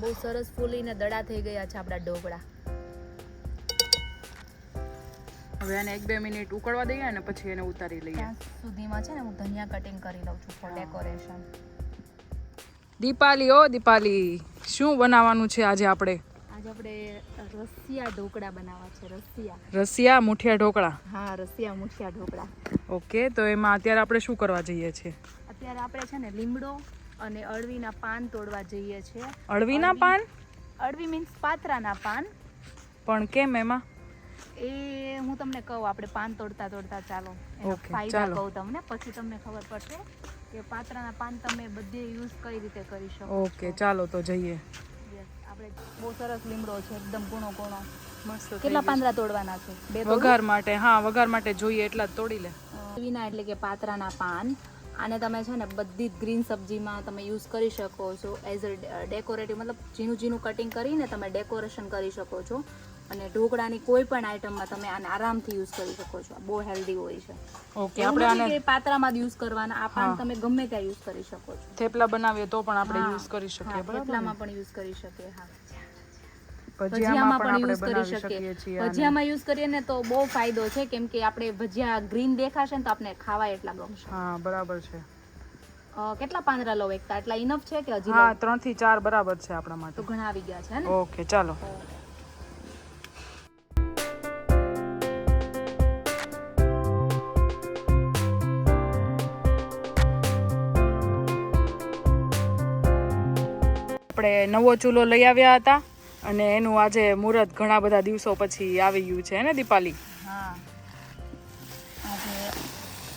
બહુ સરસ ફૂલીને દડા થઈ ગયા છે આપણા ઢોકળા. હવે આને એક બે મિનિટ ઉકળવા દઈએ અને પછી એને ઉતારી લઈએ. સુધીમાં છે ને હું ધનિયા કટિંગ કરી લઉં છું ફોર ડેકોરેશન દીપાલી ઓ દીપાલી શું બનાવવાનું છે આજે આપણે? આજે આપણે રસિયા ઢોકળા બનાવવા છે રસિયા. રસિયા મુઠિયા ઢોકળા. હા રસિયા મુઠિયા ઢોકળા. ઓકે તો એમાં અત્યારે આપણે શું કરવા જઈએ છીએ? અત્યારે આપણે છે ને લીમડો અને અળવીના પાન તોડવા જઈએ છીએ. અળવીના પાન? અળવી મીન્સ પાત્રાના પાન. પણ કેમ એમાં? એ હું તમને કહું આપણે પાન તોડતા તોડતા ચાલો. ફાયદા કહું તમને પછી તમને ખબર પડશે કે પાત્રાના પાન તમે બધે યુઝ કઈ રીતે કરી શકો ઓકે ચાલો તો જઈએ. આપણે બહુ સરસ લીમડો છે એકદમ ગુણો ગુણો. મસ્ત કેટલા પાંદડા તોડવાના છે? બે વઘાર માટે હા વઘાર માટે જોઈએ એટલા તોડી લે. વિના એટલે કે પાત્રાના પાન. આને તમે છે ને બધી જ ગ્રીન સબ્જીમાં તમે યુઝ કરી શકો છો એઝ અ ડેકોરેટિવ મતલબ ઝીણું ઝીણું કટિંગ કરીને તમે ડેકોરેશન કરી શકો છો. અને ઢોકળાની કોઈ પણ આઈટમમાં તમે આને આરામથી યુઝ કરી શકો છો. બહુ હેલ્ધી હોય છે. ઓકે આપણે આને પાત્રામાં યુઝ કરવાના આ પાન તમે ગમે ત્યાં યુઝ કરી શકો છો. થેપલા બનાવીએ તો પણ આપણે યુઝ કરી શકીએ થેપલામાં પણ યુઝ કરી શકીએ હા. ભજીયામાં પણ યુઝ કરી શકીએ. ભજીયામાં યુઝ કરીએ ને તો બહુ ફાયદો છે કેમ કે આપણે ભજીયા ગ્રીન દેખાશે ને તો આપણે ખાવા એટલા ગમશે. હા બરાબર છે. કેટલા પાંદરા લો એકતા? એટલા ઇનફ છે કે હજી હા ત્રણથી ચાર બરાબર છે આપણા તો ઘણા આવી ગયા છે ને? ઓકે ચાલો. આપણે નવો ચૂલો લઈ આવ્યા હતા. અને એનું આજે મુહૂર્ત ઘણા બધા દિવસો પછી આવી ગયું છે ને દીપાલી? હા. આજે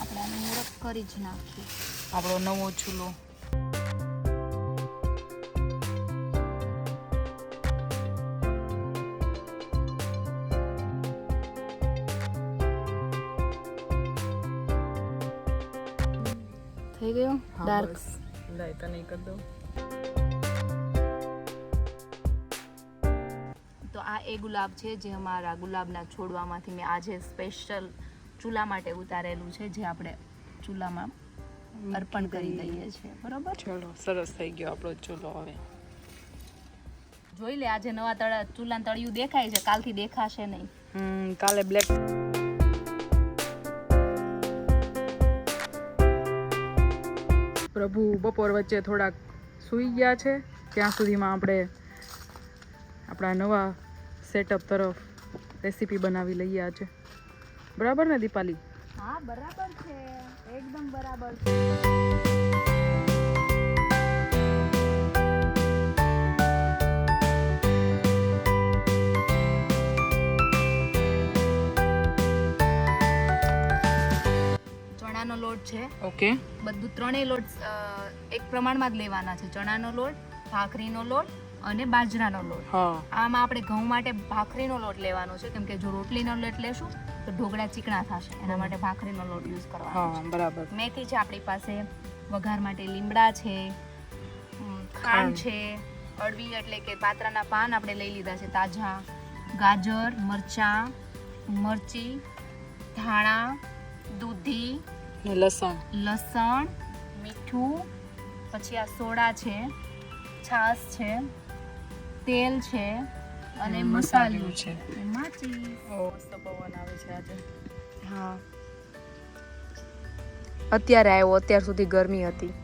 આપણે મુહૂર્ત કરી જ નાખીએ. આપણો નવો ચૂલો. થઈ ગયો? ડાર્ક લાઈટ તને કરી દઉં. એ ગુલાબ છે જે અમારા ગુલાબના છોડવામાંથી મેં આજે સ્પેશિયલ ચૂલા માટે ઉતારેલું છે જે આપણે ચૂલામાં અર્પણ કરી દઈએ છીએ. બરોબર? ચલો સરસ થઈ ગયો આપણો ચૂલો હવે. જોઈ લે આજે નવા તળા ચૂલા તળિયું દેખાય છે કાલથી દેખાશે નહીં. હમ કાલે બ્લેક પ્રભુ બપોર વચ્ચે થોડાક સૂઈ ગયા છે ત્યાં સુધીમાં આપણે આપણા નવા સેટઅપ તરફ રેસીપી બનાવી લઈએ આજે. બરાબર ને દીપાલી? હા બરાબર છે. એકદમ બરાબર ચણાનો લોટ છે. ઓકે. બધું ત્રણેય લોટ એક પ્રમાણમાં જ લેવાના છે. ચણાનો લોટ ભાખરીનો લોટ અને બાજરાનો લોટ. આમાં આપણે ઘઉં માટે ભાખરીનો લોટ લેવાનો છે. કેમ કે જો રોટલીનો લોટ લેશું તો ઢોકળા ચીકણા થશે. એના માટે ભાખરીનો લોટ યુઝ કરવાનો બરાબર. મેથી છે આપણી પાસે. વઘાર માટે લીમડા છે. ખાંડ છે. અડવી એટલે કે પાત્રાના પાન આપણે લઈ લીધા છે. તાજા ગાજર મરચાં મરચી ધાણા દૂધી લસણ. લસણ મીઠું પછી આ સોડા છે છાશ છે. તેલ છે અને મસાલું છે. છે માચી મસ્ત પવન આવે છે આજે. હા. અત્યારે આવ્યો અત્યાર સુધી ગરમી હતી.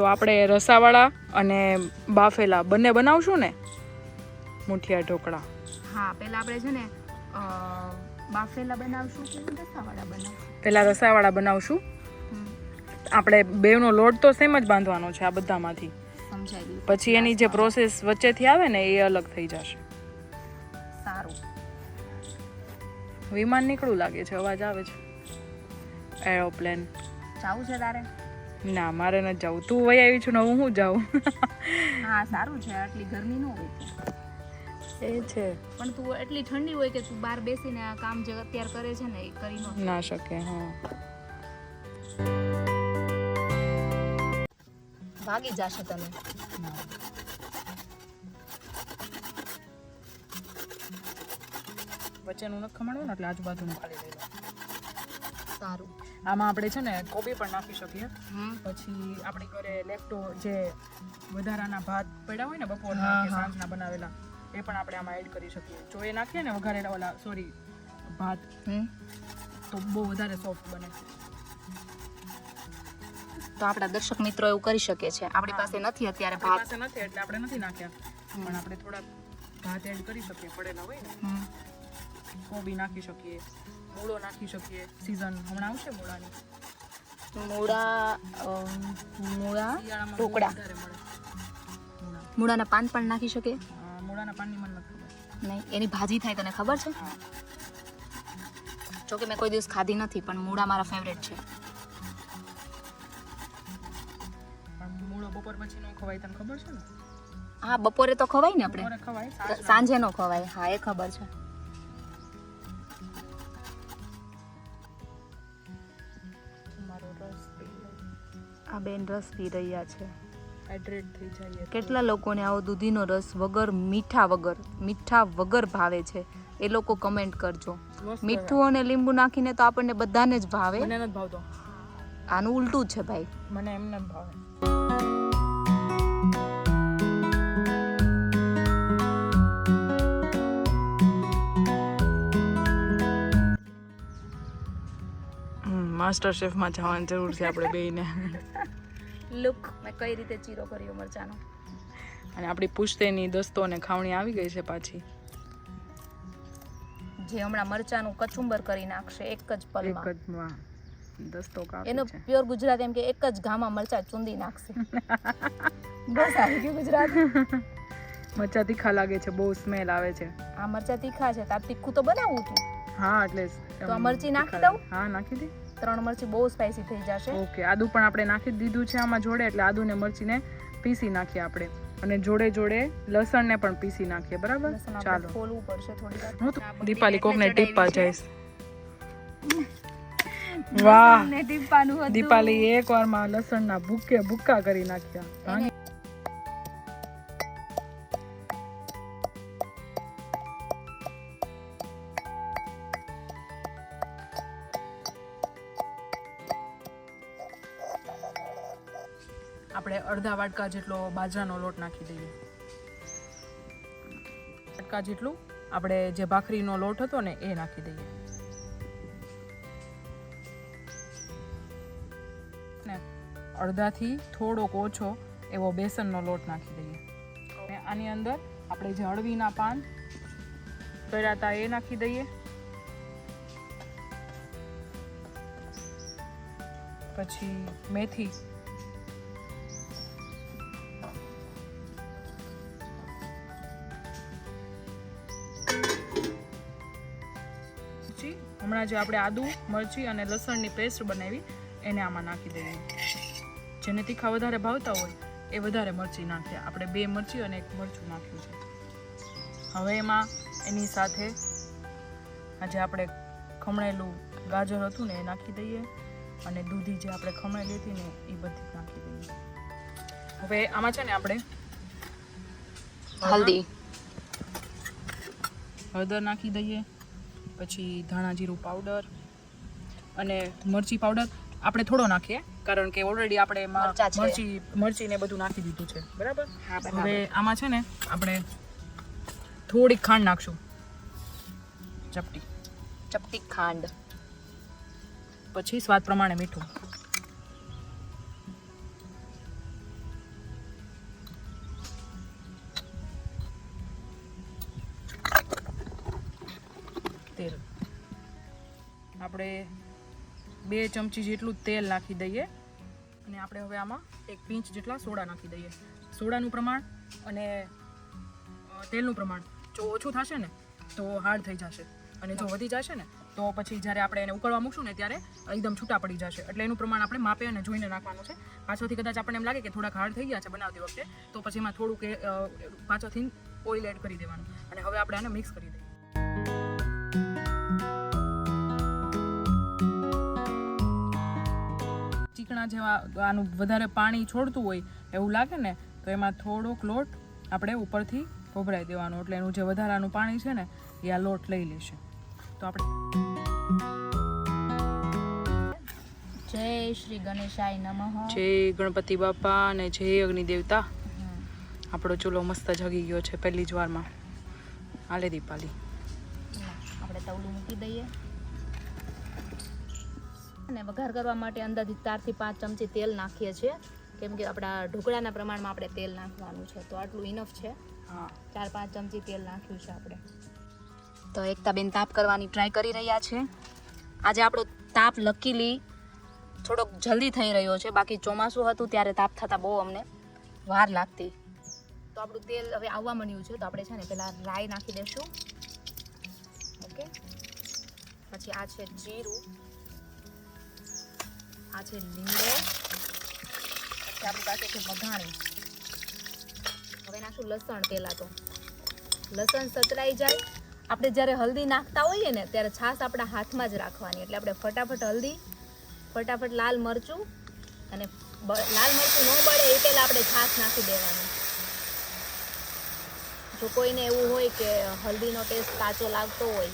તો આપણે રસાવાળા અને બાફેલા બંને બનાવશું ને? મુઠિયા ઢોકળા. હા પહેલાં આપણે છે ને બાફેલા બનાવશું કે રસાવાળા બનાવશું? પહેલા રસાવાળા બનાવશું. આપણે બેવનો લોટ તો સેમ જ બાંધવાનો છે આ બધામાંથી. પછી એની જે પ્રોસેસ વચ્ચેથી આવે ને એ અલગ થઈ જશે. સારું. વિમાન નીકળું લાગે છે અવાજ આવે છે. એરોપ્લેન જાવું છે તારે? ના મારે ન જવું તું વહી આવી છું ને હું જાઉં? હા સારું છે આટલી ગરમી ન હોય એ છે. પણ તું એટલી ઠંડી હોય કે તું બહાર બેસીને આ કામ જે અત્યારે કરે છે ને એ કરી ન ના શકે હા. ભાગી જશો તમે વચ્ચેનું ન ખમણવું ને એટલે આજુબાજુનું ખાલી લઈ લો. સારું. આમાં આપણે છે ને કોબી પણ નાખી શકીએ. પછી આપણી ઘરે લેફ્ટો જે વધારાના ભાત પડ્યા હોય ને બપોરના કે સાંજના બનાવેલા એ પણ આપણે આમાં એડ કરી શકીએ. જો એ નાખીએ ને વઘારેલા ઓલા સોરી ભાત તો બહુ વધારે સોફ્ટ બને. તો આપણા દર્શક મિત્રો એવું કરી શકે છે. આપણી પાસે નથી અત્યારે ભાત. પાસે નથી એટલે આપણે નથી નાખ્યા. પણ આપણે થોડાક ભાત એડ કરી શકીએ પડેલા હોય ને. કોબી નાખી શકીએ મૂળો નાખી શકીએ સિઝન હમણાં આવશે મૂળાની. મૂળા મૂળા ઢોકળા. મૂળાના પાન પણ નાખી શકે મૂળાના પાનની મને ખબર. નહીં એની ભાજી થાય તને ખબર છે? જોકે મેં કોઈ દિવસ ખાધી નથી પણ મૂળા મારા ફેવરેટ છે. મૂળો બપોર પછી નો ખવાય તને ખબર છે ને? હા બપોરે તો ખવાય ને આપણે? સાંજે નો ખવાય હા એ ખબર છે. આ બેન રસ પી રહ્યા છે. હાઇડ્રેટ થઈ જઈએ કેટલા લોકોને આવો દૂધીનો રસ વગર મીઠા વગર મીઠા વગર ભાવે છે? એ લોકો કમેન્ટ કરજો. મીઠું અને લીંબુ નાખીને તો આપણને બધાને જ ભાવે? મને નથી ભાવતો. આનું ઉલટું છે ભાઈ. મને એમને ભાવે. માસ્ટર શેફમાં જવાની જરૂર છે આપણે બેયને. લુક મેં કઈ રીતે ચીરો કર્યો મરચાનો? અને આપણી પૂછતેની દોસ્તો અને ખાવણી આવી ગઈ છે પાછી. જે હમણાં મરચાનું કચુંબર કરી નાખશે એક જ એક જ દસ્તો કાપે એનો પ્યોર ગુજરાત એમ કે એક જ ઘામાં મરચા ચૂંદી નાખશે. બસ આવી ગયું ગુજરાત. મરચા તીખા લાગે છે બહુ સ્મેલ આવે છે. આ મરચા તીખા છે તાર તીખું તો બનાવવું હતું હા એટલે તો આ મરચી નાખી દઉં? હા નાખી દે. ત્રણ મરચી બહુ સ્પાઈસી થઈ જશે. ઓકે આદુ પણ આપણે નાખી દીધું છે આમાં જોડે એટલે આદુ ને મરચીને પીસી નાખીએ આપણે. અને જોડે જોડે લસણને પણ પીસી નાખીએ બરાબર? ચાલો. ખોલવું પડશે થોડી વાર હું દીપાલી કોકને ટીપા જઈશ વાહ. દીપાલી એક વારમાં લસણના ભૂકે ભૂક્કા કરી નાખ્યા. અડધા વાટકા જેટલો બાજરાનો લોટ નાખી દઈએ. વાટકા જેટલું આપણે જે ભાખરીનો લોટ હતો ને એ નાખી દઈએ. ને અડધાથી થોડોક ઓછો એવો બેસનનો લોટ નાખી દઈએ. અને આની અંદર આપણે જે અળવીના પાન કર્યા એ નાખી દઈએ. પછી મેથી હમણાં જે આપણે આદું મરચી અને લસણની પેસ્ટ બનાવી એને આમાં નાખી દેવી. જેને તીખા વધારે ભાવતા હોય એ વધારે મરચી નાખ્યા. આપણે બે મરચી અને એક મરચું નાખ્યું છે. હવે એમાં એની સાથે આજે આપણે ખમણેલું ગાજર હતું ને એ નાખી દઈએ અને દૂધી જે આપણે ખમણેલી હતી ને એ બધી નાખી દઈએ. હવે આમાં છે ને આપણે હલ્દી. હળદર નાખી દઈએ. પછી ધાણા જીરું પાવડર અને મરચી પાવડર આપણે થોડો નાખીએ કારણ કે ઓલરેડી આપણે એમાં મરચી મરચી ને બધું નાખી દીધું છે. બરાબર. હવે આમાં છે ને આપણે થોડીક ખાંડ નાખશું. ચપટી. ચપટી ખાંડ. પછી સ્વાદ પ્રમાણે મીઠું. આપણે બે ચમચી જેટલું તેલ નાખી દઈએ અને આપણે હવે આમાં એક પિંચ જેટલા સોડા નાખી દઈએ. સોડાનું પ્રમાણ અને તેલનું પ્રમાણ. જો ઓછું થશે ને, તો હાર્ડ થઈ જશે. અને જો વધી જશે ને, તો પછી જ્યારે આપણે એને ઉકળવા મૂકશું ને, ત્યારે એકદમ છૂટા પડી જશે. એટલે એનું પ્રમાણ આપણે માપે અને જોઈને નાખવાનું છે. પાછળથી કદાચ આપણને એમ લાગે કે થોડાક હાર્ડ થઈ ગયા છે બનાવતી વખતે, તો પછી એમાં થોડુંક પાછળથી ઓઇલ એડ કરી દેવાનું. અને હવે આપણે આને મિક્સ કરી દઈએ. ચીકણા જેવા આનું વધારે પાણી છોડતું હોય એવું લાગે ને તો એમાં થોડોક લોટ આપણે ઉપરથી ભભરાઈ દેવાનો. એટલે એનું જે વધારાનું પાણી છે ને એ આ લોટ લઈ લેશે. તો આપણે જય શ્રી ગણેશાય નમઃ. જય ગણપતિ બાપા અને જય અગ્નિ દેવતા આપણો ચૂલો મસ્ત જગી ગયો છે પહેલી જ વારમાં. આલે દીપાલી. આપણે તવલું મૂકી દઈએ. અને વઘાર કરવા માટે અંદાજિત ચારથી પાંચ ચમચી તેલ નાખીએ છીએ. કેમ કે આપણા ઢોકળાના પ્રમાણમાં આપણે તેલ નાખવાનું છે. તો આટલું ઇનફ છે. હા. ચાર પાંચ ચમચી તેલ નાખ્યું છે આપણે. તો એકતા બેન તાપ કરવાની ટ્રાય કરી રહ્યા છે. આજે આપણો તાપ લકીલી થોડોક જલ્દી થઈ રહ્યો છે. બાકી ચોમાસું હતું ત્યારે તાપ થતાં બહુ અમને વાર લાગતી. તો આપણું તેલ હવે આવવા માંડ્યું છે. તો આપણે છે ને પહેલાં રાઈ નાખી દઈશું ઓકે? પછી આ છે જીરું. આ છે લીમડો પછી આપણી પાસે છે વઘાણી. હવે નાખશું લસણ પહેલાં તો. લસણ સતરાઈ જાય. આપણે જ્યારે હલ્દી નાખતા હોઈએ ને, ત્યારે છાશ આપણા હાથમાં જ રાખવાની. એટલે આપણે ફટાફટ હલ્દી, ફટાફટ લાલ મરચું અને લાલ મરચું ન બળે એ પહેલાં આપણે છાશ નાખી દેવાની. જો કોઈને એવું હોય કે હલ્દીનો ટેસ્ટ કાચો લાગતો હોય,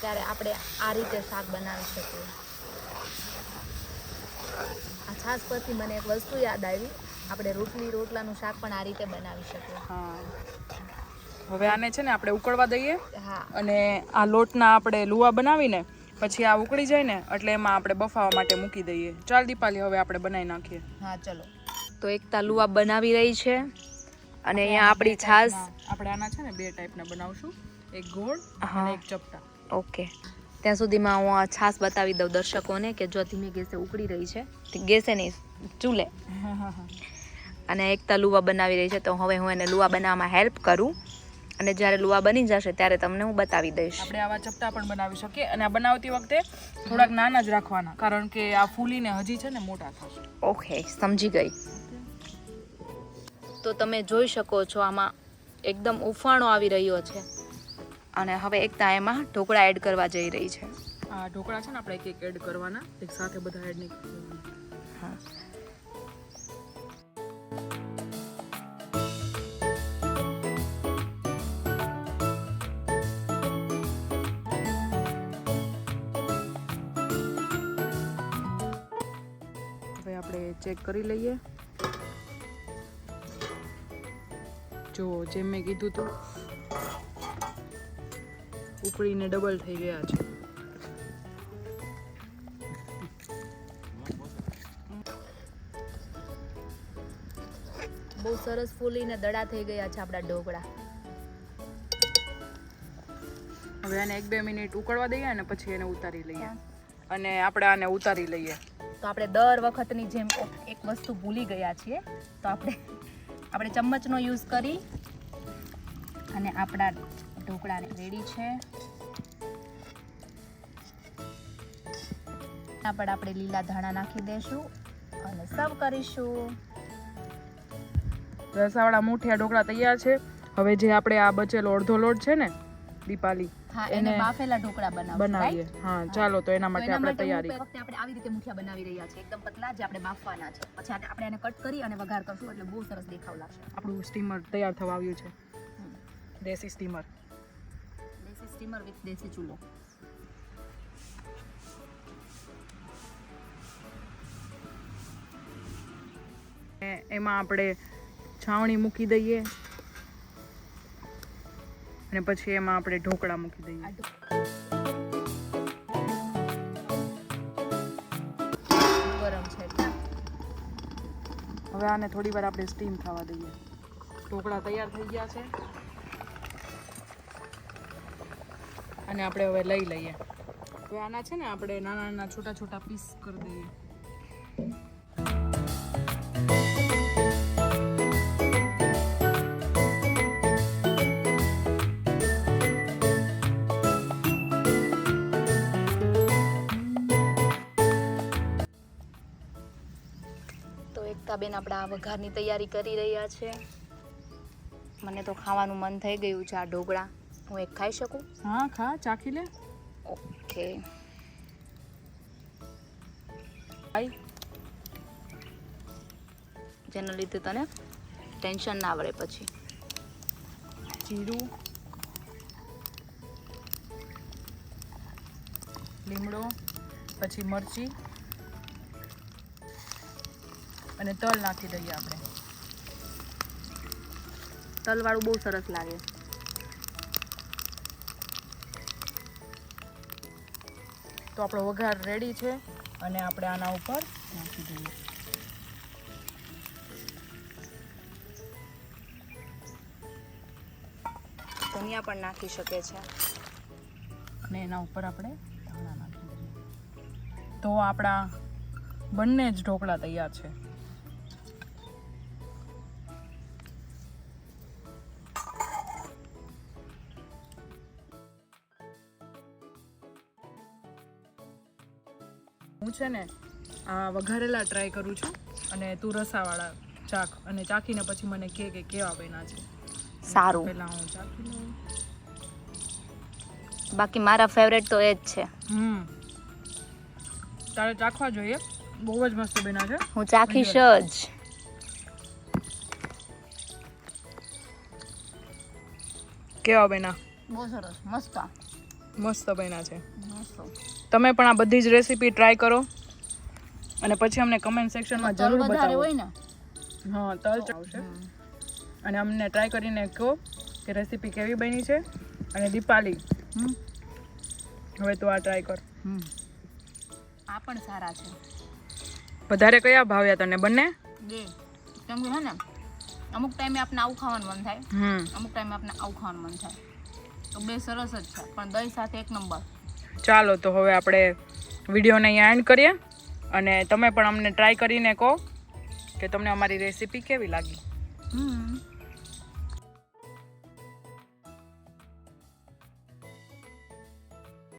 ત્યારે આપણે આ રીતે શાક બનાવી શકીએ. છાશ પરથી મને એક વસ્તુ યાદ આવી. આપણે રોટલી રોટલાનું શાક પણ આ રીતે બનાવી શકીએ. હા. હવે આને છે ને આપણે ઉકળવા દઈએ હા. અને આ લોટના આપણે લુવા બનાવીને પછી આ ઉકળી જાય ને એટલે એમાં આપણે બફાવા માટે મૂકી દઈએ. ચાલ દીપાલી હવે આપણે બનાવી નાખીએ. હા ચલો. તો એક લુવા બનાવી રહી છે અને અહીંયા આપણી છાશ આપણે આના છે ને બે ટાઈપના બનાવશું. એક ગોળ હા. અને એક ચપટા. ઓકે. ત્યાં સુધીમાં હું આ છાશ બતાવી દઉં દર્શકોને કે જો ધીમે ગેસે ઉકળી રહી છે. તે ગેસે નહીં ચૂલે. અને એકતા લુવા બનાવી રહી છે તો હવે હું એને લુવા બનાવવામાં હેલ્પ કરું. અને જ્યારે લુવા બની જશે ત્યારે તમને હું બતાવી દઈશ. આપણે આવા ચપટા પણ બનાવી શકીએ અને આ બનાવતી વખતે થોડાક નાના જ રાખવાના કારણ કે આ ફૂલીને હજી છે ને મોટા થશે. ઓકે સમજી ગઈ. તો તમે જોઈ શકો છો આમાં એકદમ ઉફાણો આવી રહ્યો છે. અને હવે એકતા એમાં ઢોકળા એડ કરવા જઈ રહી છે. આ ઢોકળા છે ને આપણે એક એક એડ કરવાના. એક સાથે બધા એડ નહીં હા. હવે આપણે ચેક કરી લઈએ. જો જેમ મેં કીધું હતું ઉકળીને ડબલ થઈ ગયા છે. બહુ સરસ ફૂલીને દડા થઈ ગયા છે આપણા ઢોકળા. હવે આને એક બે મિનિટ ઉકળવા દઈએ અને પછી એને ઉતારી લઈએ. અને આપણે આને ઉતારી લઈએ. તો આપણે દર વખતની જેમ એક વસ્તુ ભૂલી ગયા છીએ. તો આપણે આપણે ચમચનો યુઝ કરી અને આપણા ઢોકળાને રેડી છે. આપણે આપણે લીલા ધાણા નાખી દેશું અને સર્વ કરીશું. રસાવાળા મુઠિયા ઢોકળા તૈયાર છે. હવે જે આપણે આ બચેલો અડધો લોટ છે ને દીપાલી હા એને એને બાફેલા ઢોકળા બનાવીએ. હા ચાલો તો એના માટે આપણે તૈયારી. વખતે આપણે આવી રીતે મુઠિયા બનાવી રહ્યા છે એકદમ પતલા જે આપણે બાફવાના છે. પછી આપણે એને કટ કરી અને વઘાર કરશું એટલે બહુ સરસ દેખાવ લાગશે. આપણું સ્ટીમર તૈયાર થવા આવ્યું છે. દેશી સ્ટીમર સ્ટીમર વિથ દેશી ચૂલો એમાં આપણે છાવણી મૂકી દઈએ. અને પછી એમાં આપણે ઢોકળા મૂકી દઈએ. ગરમ છે હવે આને થોડી વાર આપણે સ્ટીમ થવા દઈએ. ઢોકળા તૈયાર થઈ ગયા છે. અને આપણે હવે લઈ લઈએ. હવે આના છે ને આપણે નાના નાના છોટા છોટા પીસ કરી દઈએ. બેન આપણા આ વઘારની તૈયારી કરી રહ્યા છે. મને તો ખાવાનું મન થઈ ગયું છે આ ઢોકળા. હું એક ખાઈ શકું? હા ખા ચાખી લે. ઓકે. આઈ જેના લીધે તને ટેન્શન ના આવડે પછી. જીરું. લીમડો પછી મરચી. અને તલ નાખી દઈએ આપણે. તલવાળું બહુ સરસ લાગે. તો આપણો વઘાર રેડી છે અને આપણે આના ઉપર નાખી દઈએ. ધનિયા પણ નાખી શકે છે અને એના ઉપર આપણે ધાણા નાખી દઈએ. તો આપણા બંને જ ઢોકળા તૈયાર છે. છે ને આ વઘારેલા ટ્રાય કરું છું અને તું રસાવાળા ચાક અને ચાખીને પછી મને કે કે કેવા બન્યા છે. સારું. પહેલા હું ચાખી લઉં. બાકી મારા ફેવરેટ તો એ જ છે. હમ. તારે ચાખવા જોઈએ. બહુ જ મસ્ત બન્યા છે. હું ચાખીશ જ. કેવા બન્યા? બહુ સરસ. મસ્ત. મસ્ત બન્યા છે. મસ્ત. તમે પણ આ બધી જ રેસીપી ટ્રાય કરો. અને પછી અમને કમેન્ટ સેક્શનમાં જરૂર બતાવો. ને? હા તલ આવશે. અને અમને ટ્રાય કરીને કહો કે રેસીપી કેવી બની છે અને દીપાલી. હવે તું આ ટ્રાય કર. આ પણ સારા છે. વધારે કયા ભાવ્યા તને બંને? બે. કેમ કે છે ને અમુક ટાઈમે આપણે આવું ખાવાનું મન થાય. અમુક ટાઈમે આપણે આવું ખાવાનું મન થાય. તો બે સરસ જ છે પણ દહીં સાથે એક નંબર ચાલો તો હવે આપણે વિડીયોને અહીંયા એન્ડ કરીએ. અને તમે પણ અમને ટ્રાય કરીને કહો કે તમને અમારી રેસીપી કેવી લાગી? હમ.